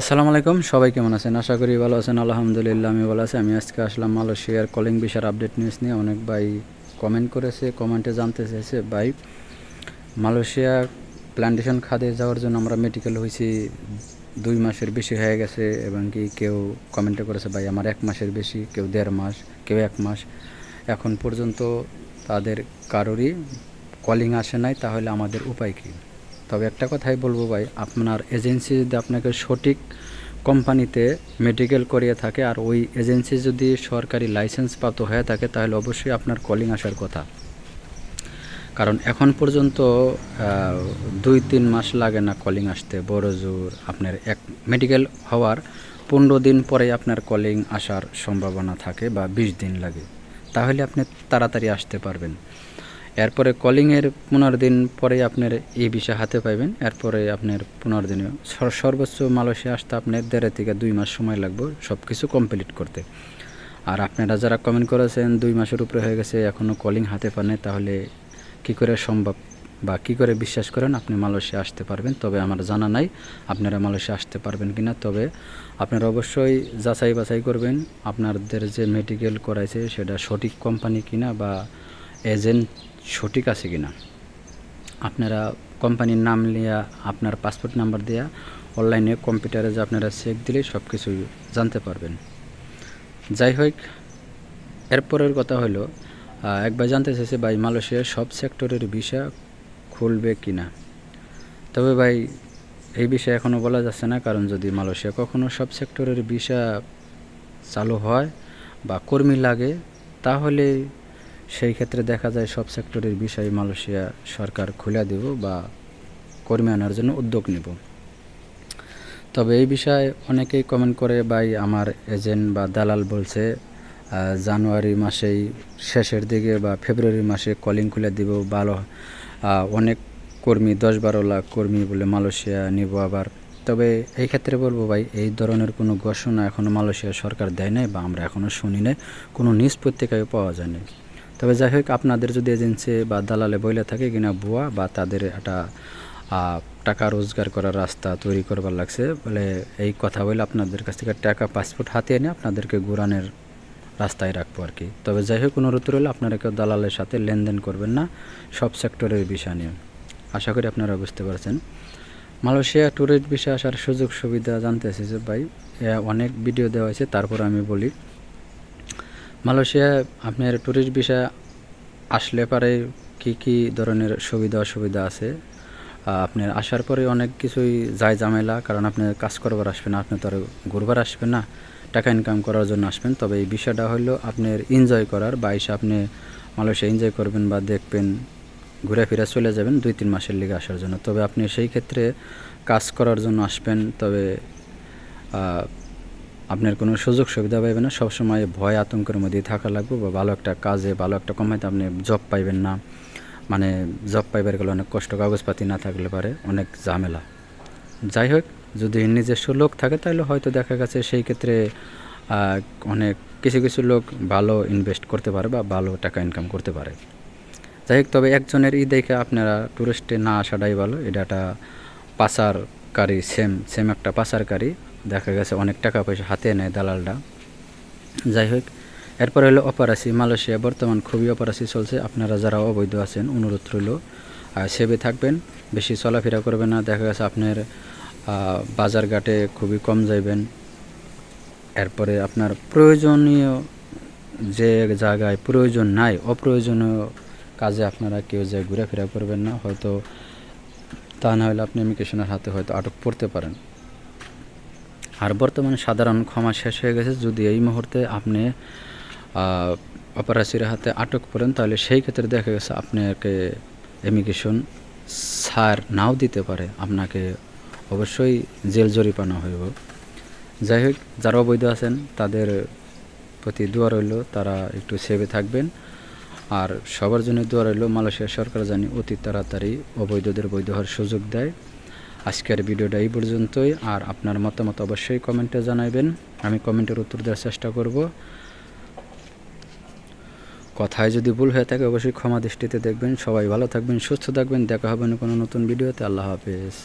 আসসালামু আলাইকুম, সবাই কেমন আছেন? আশা করি ভালো আছেন, আলহামদুলিল্লাহ আমি ভালো আছি। আমি আজকে আসলাম মালয়েশিয়ার কলিং বিষয়ের আপডেট নিউজ নিয়ে। অনেক ভাই কমেন্ট করেছে কমেন্টে জানতে চেয়েছে। ভাই, মালয়েশিয়া প্ল্যান্টেশন খাদে যাওয়ার জন্য আমরা মেডিকেল হয়েছি দুই মাসের বেশি হয়ে গেছে এবং কি কেউ কমেন্টে করেছে, ভাই, আমার এক মাসের বেশি, কেউ দেড় মাস, কেউ এক মাস। এখন পর্যন্ত তাদের কারোরই কলিং আসে নাই, তাহলে আমাদের উপায় কী? তবে একটা কথাই বলব ভাই, আপনার এজেন্সি যদি আপনাকে সঠিক কোম্পানিতে মেডিকেল করিয়ে থাকে আর ওই এজেন্সি যদি সরকারি লাইসেন্স প্রাপ্ত হয়ে থাকে, তাহলে অবশ্যই আপনার কলিং আসার কথা। কারণ এখন পর্যন্ত দুই তিন মাস লাগে না কলিং আসতে। বড় জোর আপনার এক মেডিকেল হওয়ার পনেরো দিন পরে আপনার কলিং আসার সম্ভাবনা থাকে বা বিশ দিন লাগে। তাহলে আপনি তাড়াতাড়ি আসতে পারবেন। এরপরে কলিংয়ের পনেরো দিন পরে আপনার এই বিষয় হাতে পাইবেন। এরপরে আপনার পনেরো দিনে সর- সর্বোচ্চ মালয়েশিয়া আসতে আপনার দেড় থেকে দুই মাস সময় লাগবে সব কিছু কমপ্লিট করতে। আর আপনারা যারা কমেন্ট করেছেন দুই মাসের উপরে হয়ে গেছে এখনও কলিং হাতে পান তাহলে কি করে সম্ভব বা কি করে বিশ্বাস করেন আপনি মালয়েশিয়া আসতে পারবেন? তবে আমার জানা নাই আপনারা মালয়েশিয়া আসতে পারবেন কি না। তবে আপনারা অবশ্যই যাচাই বাছাই করবেন, আপনাদের যে মেডিকেল করাইছে সেটা সঠিক কোম্পানি কিনা বা এজেন্ট সঠিক আছে কি না আপনারা কোম্পানির নাম নিয়ে আপনার পাসপোর্ট নাম্বার দেওয়া অনলাইনে কম্পিউটারে যে আপনারা চেক দিলে সব কিছু জানতে পারবেন। যাই হোক, এরপরের কথা হলো একবার জানতে চাইছে ভাই মালয়েশিয়ার সব সেক্টরের ভিসা খুলবে কি না তবে ভাই, এই বিষয়ে এখনও বলা যাচ্ছে না, কারণ যদি মালয়েশিয়া কখনও সব সেক্টরের ভিসা চালু হয় বা কর্মী লাগে, তাহলে সেই ক্ষেত্রে দেখা যায় সব সেক্টরের বিষয়ে মালয়েশিয়া সরকার খুলে দেব বা কর্মী আনার জন্য উদ্যোগ নেব। তবে এই বিষয়ে অনেকেই কমেন্ট করে, ভাই, আমার এজেন্ট বা দালাল বলছে জানুয়ারি মাসেই শেষের দিকে বা ফেব্রুয়ারি মাসে কলিং খুলে দিব, ভালো অনেক কর্মী দশ বারো লাখ কর্মী বলে মালয়েশিয়া নিব আবার। তবে এই ক্ষেত্রে বলব, ভাই, এই ধরনের কোনো ঘোষণা এখনও মালয়েশিয়া সরকার দেয় নাই বা আমরা এখনও শুনি নাই, কোনো নিউজ পত্রিকায় পাওয়া যায়নি। তবে যাই হোক, আপনাদের যদি এজেন্সি বা দালালে বইলে থাকে কিনা ভুয়া বা তাদের একটা টাকা রোজগার করার রাস্তা তৈরি করবার লাগছে, বলে এই কথা বলে আপনাদের কাছ থেকে টাকা পাসপোর্ট হাতে এনে আপনাদেরকে ঘুরানের রাস্তায় রাখব আর কি। তবে যাই হোক, অনুরোধ রইল আপনারা কেউ দালালের সাথে লেনদেন করবেন না, সব সেক্টরের বিষয় নিয়ে। আশা করি আপনারা বুঝতে পারছেন। মালয়েশিয়া ট্যুরিস্ট বিষয়ে আসার সুযোগ সুবিধা জানতে এসেছে ভাই। অনেক ভিডিও দেওয়া হয়েছে, তারপর আমি বলি। মালয়েশিয়া আপনার ট্যুরিস্ট ভিসা আসলে পারে কি কি ধরনের সুবিধা অসুবিধা আছে? আপনার আসার পরে অনেক কিছুই যায় ঝামেলা, কারণ আপনি কাজ করবার আসবেন আপনি তো আর ঘুরবার আসবেন না, টাকা ইনকাম করার জন্য আসবেন। তবে এই বিষয়টা হলো আপনার এনজয় করার, বা এসে আপনি মালয়েশিয়া এনজয় করবেন বা দেখবেন ঘুরে ফিরে চলে যাবেন দুই, তিন মাসের লিগে আসার জন্য। তবে আপনি সেই ক্ষেত্রে কাজ করার জন্য আসবেন, তবে আপনার কোনো সুযোগ সুবিধা পাইবেন না, সবসময় ভয় আতঙ্কের মধ্যেই থাকা লাগবে বা ভালো একটা কাজে ভালো একটা কোম্পানিতে আপনি জব পাইবেন না। মানে জব পাইবার গেলে অনেক কষ্ট, কাগজপাতি না থাকলে পারে, অনেক ঝামেলা। যাই হোক, যদি নিজস্ব লোক থাকে তাহলে হয়তো দেখা গেছে সেই ক্ষেত্রে অনেক কিছু কিছু লোক ভালো ইনভেস্ট করতে পারে বা ভালো টাকা ইনকাম করতে পারে। যাই হোক, তবে একজনের ই দেখে আপনারা টুরিস্টে না আসাটাই ভালো। এটা একটা পাচারকারী সেম সেম একটা পাচারকারী। দেখা গেছে অনেক টাকা পয়সা হাতে নেয় দালালটা যাই হোক এরপর হলো অপারাসি মালয়েশিয়া বর্তমান খুবই অপারাসি চলছে। আপনারা যারা অবৈধ আছেন অনুরোধ রইল সেবে থাকবেন বেশি চলাফেরা করবেন না। দেখা গেছে আপনার আহ, বাজার ঘাটে খুবই কম যাইবেন। এরপরে আপনার প্রয়োজনীয় যে জায়গায় প্রয়োজন নাই অপ্রয়োজনীয় কাজে আপনারা কেউ যে ঘোরাফেরা করবেন না হয়তো তা না হলে আপনি ইমিগ্রেশনের হাতে হয়তো আটক পড়তে পারেন। আর বর্তমানে সাধারণ ক্ষমা শেষ হয়ে গেছে। যদি এই মুহূর্তে আপনি অপরাধীর হাতে আটক পড়েন, তাহলে সেই ক্ষেত্রে দেখা গেছে আপনাকে ইমিগ্রেশন ছাড় নাও দিতে পারে। আপনাকে অবশ্যই জেল জরিপানা হইব। যাই হোক, যারা অবৈধ আছেন, তাদের প্রতি দোয়া রইল, তারা একটু সেভে থাকবেন। আর সবার জন্য দোয়া রইল, মালয়েশিয়া সরকার জানি অতি তাড়াতাড়ি অবৈধদের বৈধ হওয়ার সুযোগ দেয়। আজকের ভিডিওটা এই পর্যন্তই। আর আপনার মতামত অবশ্যই কমেন্টে জানাবেন। আমি কমেন্টের উত্তর দেওয়ার চেষ্টা করব। কথায় যদি ভুল হয়ে থাকে অবশ্যই ক্ষমা দৃষ্টিতে দেখবেন। সবাই ভালো থাকবেন, সুস্থ থাকবেন। দেখা হবে না কোনো নতুন ভিডিওতে। আল্লাহ হাফেজ।